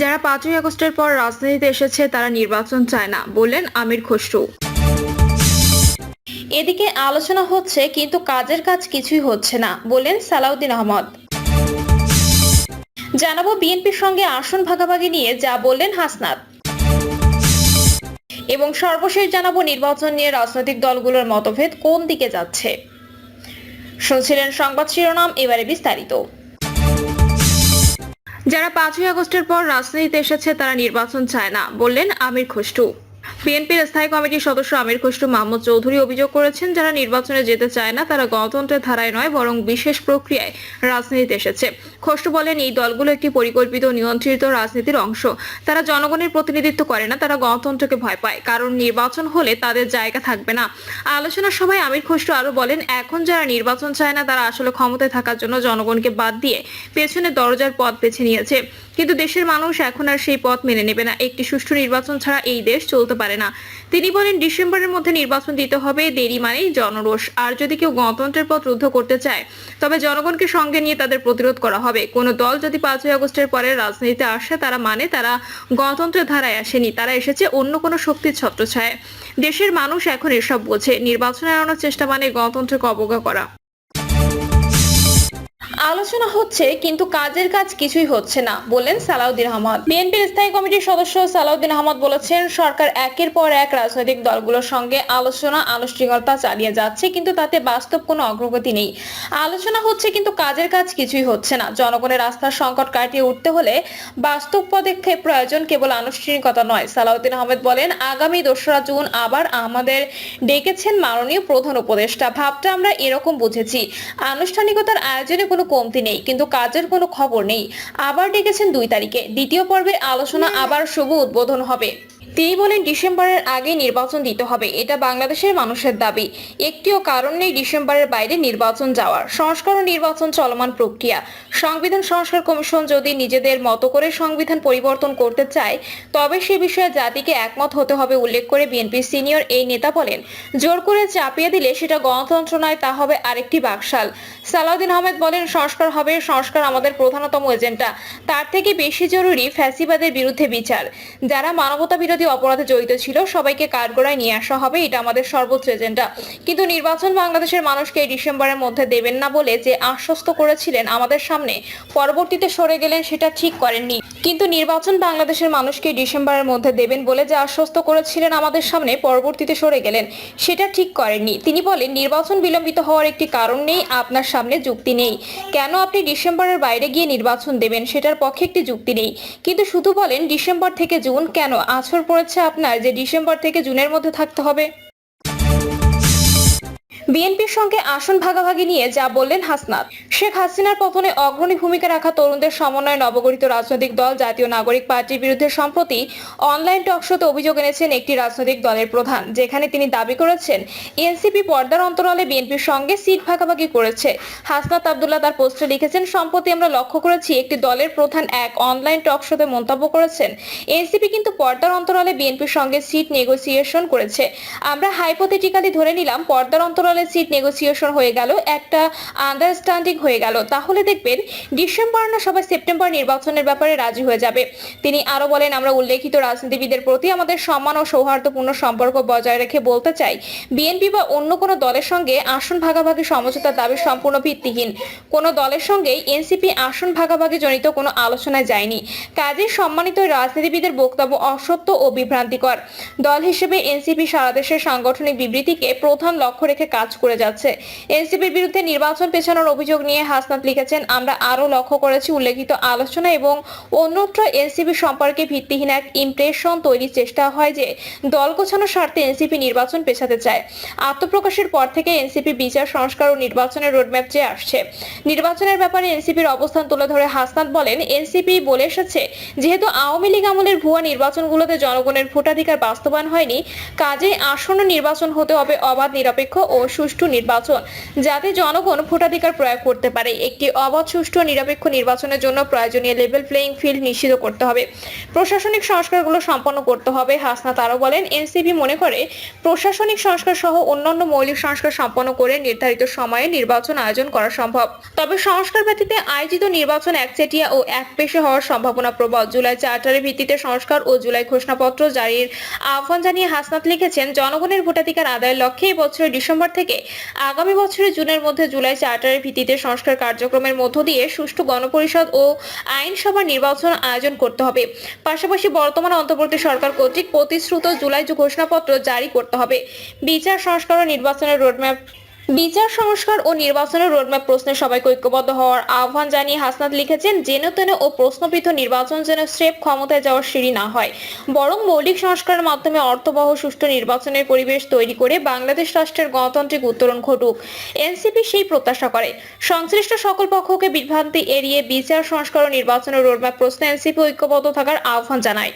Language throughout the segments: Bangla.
যারা পাঁচই আগস্টের পর রাজনীতিতে এসেছে, তারা নির্বাচন চায় না, বললেন আমির খসরু। এদিকে আলোচনা হচ্ছে, কিন্তু কাজের কাজ কিছুই হচ্ছে না বললেন সালাউদ্দিন আহমদ। জানাব বিএনপির সঙ্গে আসন ভাগাভাগি নিয়ে, যা বললেন হাসনাত। এবং সর্বশেষ জানাব নির্বাচন নিয়ে রাজনৈতিক দলগুলোর মতভেদ কোন দিকে যাচ্ছে। শুনছিলেন সংবাদ শিরোনাম, এবারে বিস্তারিত। যারা পাঁচই আগস্টের পর রাজনীতিতে এসেছে তারা নির্বাচন চায় না বললেন আমির খসরু। বিএনপির স্থায়ী কমিটির সদস্য আমির খসরু মাহমুদ চৌধুরী অভিযোগ করেছেন, যারা নির্বাচনে যেতে চায় না, তারা গণতন্ত্রের ধারায় নয়, বরং বিশেষ প্রক্রিয়ায় রাজনীতিতে এসেছে। খসরু বলেন, এই দলগুলো একটি পরিকল্পিত নিয়ন্ত্রিত রাজনীতির অংশ। তারা জনগণের প্রতিনিধিত্ব করে না, তারা গণতন্ত্রকে ভয় পায়, কারণ নির্বাচন হলে তাদের জায়গা থাকবে না। আলোচনার সময় আমির খসরু আরও বলেন, এখন যারা নির্বাচন চায় না, তারা আসলে ক্ষমতায় থাকার জন্য জনগণকে বাদ দিয়ে পেছনে দরজার পথ বেছে নিয়েছে। কিন্তু দেশের মানুষ এখন আর সেই পথ মেনে নেবে না। একটি সুষ্ঠু নির্বাচন ছাড়া এই দেশ চলতে পারে না। তিনি বলেন, ডিসেম্বরের মধ্যে নির্বাচন দিতে হবে, দেরি মানেই জনরোষ। আর যদি কেউ গণতন্ত্রের পথ রুদ্ধ করতে চায়, তবে জনগণকে সঙ্গে নিয়ে তাদের প্রতিরোধ করা হবে। কোন দল যদি পাঁচই আগস্টের পরে রাজনীতিতে আসে, তারা মানে তারা গণতন্ত্রের ধারায় আসেনি। তারা এসেছে অন্য কোনো শক্তির ছত্রছায়ায়। দেশের মানুষ এখন এসব বোঝে। নির্বাচনে আনানোর চেষ্টা মানে গণতন্ত্রকে অবজ্ঞা করা। আলোচনা হচ্ছে, কিন্তু কাজের কাজ কিছুই হচ্ছে না বললেন সালাউদ্দিন আহমদ। বিএনপির স্থায়ী কমিটির সদস্য সালাউদ্দিন আহমদ বলেছেন, সরকার একের পর এক রাজনৈতিক দলগুলোর সঙ্গে আলোচনা আনুষ্ঠানিকতা চালিয়ে যাচ্ছে, কিন্তু তাতে বাস্তব কোনো অগ্রগতি নেই। আলোচনা হচ্ছে, কিন্তু কাজের কাজ কিছুই হচ্ছে না। জনগণের রাস্তার সংকট কাটিয়ে উঠতে হলে বাস্তব পদক্ষেপ প্রয়োজন, কেবল আনুষ্ঠানিকতা নয়। সালাউদ্দিন আহমেদ বলেন, আগামী দোসরা জুন আবার আমাদের ডেকেছেন মাননীয় প্রধান উপদেষ্টা। ভাবটা আমরা এরকম বুঝেছি। আনুষ্ঠানিকতার আয়োজনে কোনো কমতি নেই, কিন্তু কাজের কোনো খবর নেই। আবার ডেকেছেন দুই তারিখে। দ্বিতীয় পর্বে আলোচনা আবার শুভ উদ্বোধন হবে। তিনি বলেন, ডিসেম্বরের আগে নির্বাচন দিতে হবে। এটা বাংলাদেশের মানুষের দাবি। একটিও কারণ নেই ডিসেম্বরের বাইরে নির্বাচন যাওয়ার। সংস্কার ও নির্বাচন চলমান প্রক্রিয়া। সংবিধান সংস্কার কমিশন যদি নিজেদের মতো করে সংবিধান পরিবর্তন করতে চায়, তবে সে বিষয়ে জাতিকে একমত হতে হবে উল্লেখ করে বিএনপি সিনিয়র এই নেতা বলেন। জোর করে চাপিয়ে দিলে সেটা গণতন্ত্র নয়, তা হবে আরেকটি বাকশাল। সালাউদ্দিন আহমেদ বলেন, সংস্কার হবে, সংস্কার আমাদের প্রধানতম এজেন্ডা। তার থেকে বেশি জরুরি ফ্যাসিবাদের বিরুদ্ধে বিচার। যারা মানবতা বিরোধী অপরাধে জড়িত ছিল, সবাইকে কাঠগড়ায় নিয়ে আসা হবে, এটা আমাদের সর্বোচ্চ এজেন্ডা কিন্তু নির্বাচন বাংলাদেশের মানুষকে এই ডিসেম্বরের মধ্যে দেবেন না বলে যে আশ্বস্ত করেছিলেন আমাদের সামনে, পরবর্তীতে সরে গেলেন সেটা ঠিক করেননি। কিন্তু নির্বাচন বাংলাদেশের মানুষকে ডিসেম্বরের মধ্যে দেবেন বলে যে আশ্বস্ত করেছিলেন আমাদের সামনে, পরবর্তীতে সরে গেলেন, সেটা ঠিক করেননি। তিনি বলেন, নির্বাচন বিলম্বিত হওয়ার একটি কারণ নেই, আপনার সামনে যুক্তি নেই। কেন আপনি ডিসেম্বরের বাইরে গিয়ে নির্বাচন দেবেন, সেটার পক্ষে একটি যুক্তি নেই। কিন্তু শুধু বলেন, ডিসেম্বর থেকে জুন কেন? আছর পড়েছে আপনার যে ডিসেম্বর থেকে জুনের মধ্যে থাকতে হবে? বিএনপির সঙ্গে আসন ভাগাভাগি নিয়ে যা বললেন হাসনাত। শেখ হাসিনার পতনে অগ্রণী ভূমিকা রাখা তরুণদের সমন্বয়ে নবগঠিত রাজনৈতিক দল জাতীয় নাগরিক পার্টির বিরুদ্ধে সম্প্রতি অনলাইন টকশোতে অভিযোগ এনেছেন একটি রাজনৈতিক দলের প্রধান, যেখানে তিনি দাবি করেছেন, এনসিপি পর্দার অন্তরালে বিএনপির সঙ্গে সিট ভাগাভাগি করেছে। হাসনাত আবদুল্লাহ তার পোস্টে লিখেছেন, সম্প্রতি আমরা লক্ষ্য করেছি একটি দলের প্রধান এক অনলাইন টকশোতে মন্তব্য করেছেন। এনসিপি কিন্তু পর্দার অন্তরালে বিএনপির সঙ্গে সিট নেগোসিয়েশন করেছে। আমরা হাইপোথেটিক্যালি ধরে নিলাম, পর্দার অন্তরালে সিট নেগোসিয়েশন হয়ে গেল, একটা আন্ডারস্ট্যান্ডিং হয়ে গেল। তাহলে দেখবেন ডিসেম্বর না সবাই সেপ্টেম্বর নির্বাচনের ব্যাপারে রাজি হয়ে যাবে। তিনি আরও বলেন, আমরা উল্লেখিত রাজনীতিবিদের প্রতি আমাদের সম্মান ও সৌহার্দ্যপূর্ণ সম্পর্ক বজায় রেখে বলতে চাই, বিএনপি বা অন্য কোনো দলের সঙ্গে আসন ভাগাভাগি সমঝোতার দাবি সম্পূর্ণ ভিত্তিহীন। কোনো দলের সঙ্গেই এনসিপি আসন ভাগাভাগি জনিত কোনো আলোচনায় যায়নি। কাজে সম্মানিত রাজনীতিবিদের বক্তব্য অসত্য ও বিভ্রান্তিকর। দল হিসেবে এনসিপি সারা দেশের সাংগঠনিক বিবৃতিকে প্রধান লক্ষ্য রেখে কাজ করে যাচ্ছে। এনসিপির বিরুদ্ধে নির্বাচন পেছানোর অভিযোগ নিয়ে হাসনাত লিখেছেন, আমরা আরও লক্ষ্য করেছি উল্লেখিত আলোচনা এবং অন্যত্র এনসিপি সম্পর্কে ভিত্তিহীন এক ইমপ্রেশন তৈরির চেষ্টা হয় যে দল গোছানোর স্বার্থে এনসিপি নির্বাচন পেছাতে চায়। আত্মপ্রকাশের পর থেকে এনসিপি বিচার, সংস্কার ও নির্বাচনের রোডম্যাপ চেয়ে আসছে। নির্বাচনের ব্যাপারে এনসিপির অবস্থান তুলে ধরে হাসনাত বলেন, এনসিপি বলে এসেছে, যেহেতু আওয়ামী লীগ আমলের ভুয়া নির্বাচনগুলোতে জনগণের ভোটাধিকার বাস্তবায়ন হয়নি কাজে আসন্ন নির্বাচন হতে হবে অবাধ, নিরপেক্ষ ও সুষ্ঠু নির্বাচন যাতে জনগণ ভোটাধিকার প্রয়োগ করতে পারে। একটি অবাধ, সুষ্ঠু, নিরপেক্ষ নির্বাচনের জন্য প্রয়োজনীয় লেভেল প্লেইং ফিল্ড নিশ্চিত করতে হবে। প্রশাসনিক সংস্কারগুলো সম্পন্ন করতে হবে, হাসনাত আরও বলেন, এনসিপি মনে করে প্রশাসনিক সংস্কার সহ অন্যান্য মৌলিক সংস্কার সম্পন্ন করে নির্ধারিত সময়ে নির্বাচন আয়োজন করা সম্ভব। তবে সংস্কার ব্যতীতে আয়োজিত নির্বাচন একচেটিয়া ও একপেশে হওয়ার সম্ভাবনা প্রবল। জুলাই চার্টারের ভিত্তিতে সংস্কার ও জুলাই ঘোষণাপত্র জারির আহ্বান জানিয়ে হাসনাত লিখেছেন, জনগণের ভোটাধিকার আদায়ের লক্ষ্যে এই বছরের ডিসেম্বর থেকে আগামী বছরের জুনের মধ্যে জুলাই চার্টারের ভিত্তিতে সংস্কার কার্যক্রমের মধ্য দিয়ে সুষ্ঠু গণপরিষদ ও আইনসভা নির্বাচন আয়োজন করতে হবে। পাশাপাশি বর্তমান অন্তর্বর্তী সরকার কর্তৃক প্রতিশ্রুত জুলাই ঘোষণাপত্র জারি করতে হবে, বিচার, সংস্কার ও নির্বাচনের রোডম্যাপ বিচার, সংস্কার ও নির্বাচনের রোডম্যাপ প্রশ্নে সবাইকে ঐক্যবদ্ধ হওয়ার আহ্বান জানিয়ে হাসনাত লিখেছেন, যেন তেন ও প্রশ্নবিদ্ধ নির্বাচন যেন স্রেফ ক্ষমতায় যাওয়ার সিঁড়ি না হয়, বরং মৌলিক সংস্কারের মাধ্যমে অর্থবহ সুষ্ঠু নির্বাচনের পরিবেশ তৈরি করে বাংলাদেশ রাষ্ট্রের গণতান্ত্রিক উত্তরণ ঘটুক। এনসিপি সেই প্রত্যাশা করে। সংশ্লিষ্ট সকল পক্ষকে বিভ্রান্তি এড়িয়ে বিচার, সংস্কার ও নির্বাচনের রোডম্যাপ প্রশ্নে এনসিপি ঐক্যবদ্ধ থাকার আহ্বান জানায়।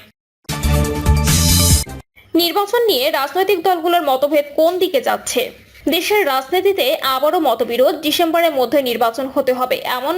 নির্বাচন নিয়ে রাজনৈতিক দলগুলোর মতভেদ কোন দিকে যাচ্ছে? দেশের রাজনীতিতে আবারও মতবিরোধ ডিসেম্বরের মধ্যে নির্বাচন হতে হবে, এমন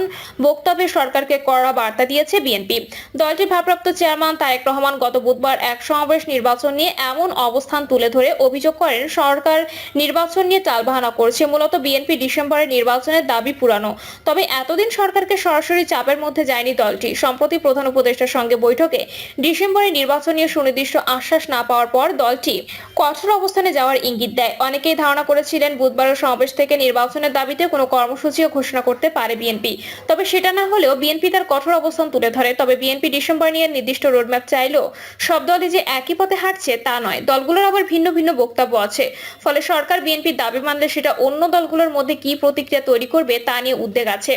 বক্তব্যে সরকারকে কড়া বার্তা দিয়েছে বিএনপি। দলটির ভারপ্রাপ্ত চেয়ারম্যান তারেক রহমান গত বুধবার এক সমাবেশ নির্বাচন নিয়ে এমন অবস্থান তুলে ধরে অভিযোগ করেন, সরকার নির্বাচন নিয়ে টালবাহানা করছে। মূলত বিএনপি ডিসেম্বরে নির্বাচনের দাবি পুরানো। তবে এতদিন সরকারকে সরাসরি চাপের মধ্যে যায়নি দলটি। সম্প্রতি প্রধান উপদেষ্টার সঙ্গে বৈঠকে ডিসেম্বরে নির্বাচন নিয়ে সুনির্দিষ্ট আশ্বাস না পাওয়ার পর দলটি কঠোর অবস্থানে যাওয়ার ইঙ্গিত দেয়। অনেকেই ধারণা করেছিলেন বুধবারের সমাবেশ থেকে নির্বাচনের দাবিতে কোনো কর্মসূচিও ঘোষণা করতে পারে বিএনপি। তবে সেটা না হলেও বিএনপি তার কঠোর অবস্থান তুলে ধরে। তবে বিএনপি ডিসেম্বর নিয়ে নির্দিষ্ট রোডম্যাপ চাইলেও সব দলই যে একই পথে হাঁটছে তা নয়। দলগুলোর আবার ভিন্ন ভিন্ন বক্তব্য আছে। ফলে সরকার বিএনপির দাবি মানলে সেটা অন্য দলগুলোর মধ্যে কি প্রতিক্রিয়া তৈরি করবে তা নিয়ে উদ্বেগ আছে।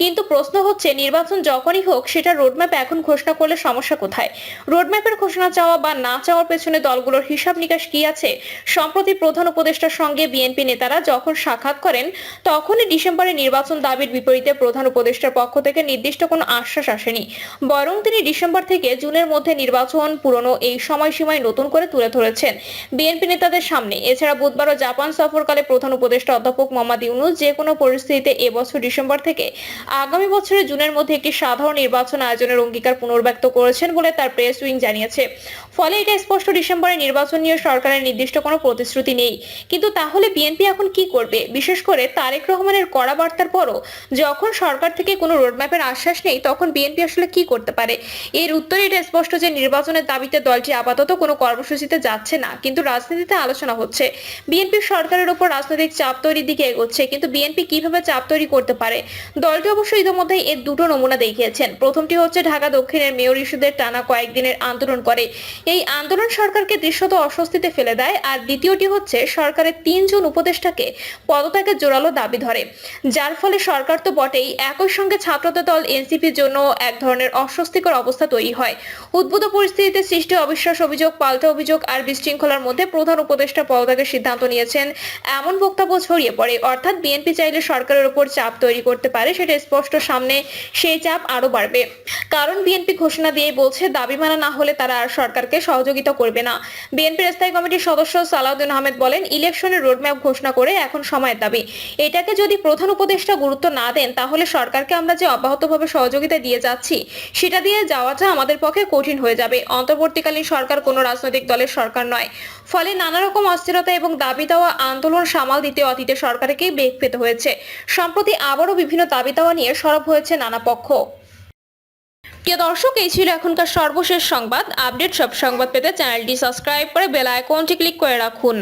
কিন্তু প্রশ্ন হচ্ছে, নির্বাচন যখনই হোক, সেটা রোডম্যাপ এখন ঘোষণা করলে সমস্যা কোথায়? রোডম্যাপের ঘোষণা চাওয়া বা না চাওয়ার পেছনে দলগুলোর হিসাব নিকাশ কি আছে? সম্প্রতি প্রধান উপদেষ্টার সঙ্গে বিএনপি নেতারা যখন সাক্ষাৎ করেন, তখনই ডিসেম্বরে নির্বাচন দাবির বিপরীতে প্রধান উপদেষ্টার পক্ষ থেকে নির্দিষ্ট কোনো আশ্বাস আসেনি। বরং তিনি ডিসেম্বর থেকে জুনের মধ্যে নির্বাচন পুরনো এই সময়সীমায় নতুন করে তুলে ধরেছেন বিএনপি নেতাদের সামনে। এছাড়া বুধবারও জাপান সফরকালে প্রধান উপদেষ্টা অধ্যাপক মোহাম্মদ ইউনুস যে কোনো পরিস্থিতিতে এবছর ডিসেম্বর থেকে আগামী বছরের জুনের মধ্যে একটি সাধারণ নির্বাচন আয়োজনের অঙ্গীকার পুনর্ব্যক্ত করেছেন বলে তার প্রেস উইং জানিয়েছে। ফলে এটা স্পষ্ট ডিসেম্বরে নির্বাচন নিয়ে সরকারের নির্দিষ্ট কোনো প্রতিশ্রুতি নেই। কিন্তু তাহলে বিএনপি এখন কি করবে? বিশেষ করে তারেক রহমানের কড়া বার্তার পরও যখন সরকার থেকে কোনো রোডম্যাপের আশ্বাস নেই, তখন বিএনপি আসলে কি করতে পারে? এর উত্তরে এটা স্পষ্ট যে নির্বাচনের দাবিতে দলটি আপাতত কোনো কর্মসূচিতে যাচ্ছে না, কিন্তু রাজনীতিতে আলোচনা হচ্ছে। বিএনপি সরকারের উপর রাজনৈতিক চাপ তৈরির দিকে এগোচ্ছে, কিন্তু বিএনপি কীভাবে চাপ তৈরি করতে পারে? দলটি অবশ্য ইতিমধ্যে এর দুটো নমুনা দেখিয়েছেন। প্রথমটি হচ্ছে ঢাকা দক্ষিণের মেয়র ইস্যুদের টানা কয়েকদিনের আন্দোলন করে। এই আন্দোলন সরকারকে দৃশ্যত অস্বস্তিতে ফেলে দেয়, আর দ্বিতীয়টি হচ্ছে সরকারের তিনজন উপদেষ্টাকে পদত্যাগের জোরালো দাবি ধরে। যার ফলে সরকার তো বটেই একই সঙ্গে ছাত্রদের দল, এনসিপির জন্য এক ধরনের অস্বস্তিকর অবস্থা তৈরি হয়। উদ্ভূত পরিস্থিতিতে সৃষ্টি অবিশ্বাস অভিযোগ, পাল্টা অভিযোগ আর বিশৃঙ্খলার মধ্যে প্রধান উপদেষ্টা পদত্যাগের সিদ্ধান্ত নিয়েছেন। এমন বক্তব্য ছড়িয়ে পড়ে, অর্থাৎ বিএনপি চাইলে সরকারের উপর চাপ তৈরি করতে পারে, সেটা স্পষ্ট সামনে সেই চাপ আরও বাড়বে। কারণ বিএনপি ঘোষণা দিয়ে বলছে, দাবি মানা না হলে তারা আর সরকারকে সহযোগিতা করবে না। বিএনপির স্থায়ী কমিটির সদস্য সালাউদ্দিন আহমেদ বলেন, ইলেকশনের রোডম্যাপ ঘোষণা করে এখন সময়ের দাবি। এটাকে যদি প্রধান উপদেষ্টা গুরুত্ব না দেন, তাহলে সরকারকে আমরা যে অব্যাহতভাবে সহযোগিতা দিয়ে যাচ্ছি, সেটা দিয়ে যাওয়াটা আমাদের পক্ষে কঠিন হয়ে যাবে। অন্তর্বর্তীকালীন সরকার কোনো রাজনৈতিক দলের সরকার নয়। ফলে নানা রকম অস্থিরতা এবং দাবি দেওয়া, আন্দোলন সামাল দিতে অতীতে সরকারকেই বেগ পেতে হয়েছে। সম্প্রতি আবারও বিভিন্ন দাবি দেওয়া নিয়ে সরব হয়েছে নানা পক্ষ। প্রিয় দর্শক, এই ছিল এখনকার সর্বশেষ সংবাদ। আপডেট সব সংবাদ পেতে চ্যানেলটি সাবস্ক্রাইব করে বেল আইকনটি ক্লিক করে রাখুন।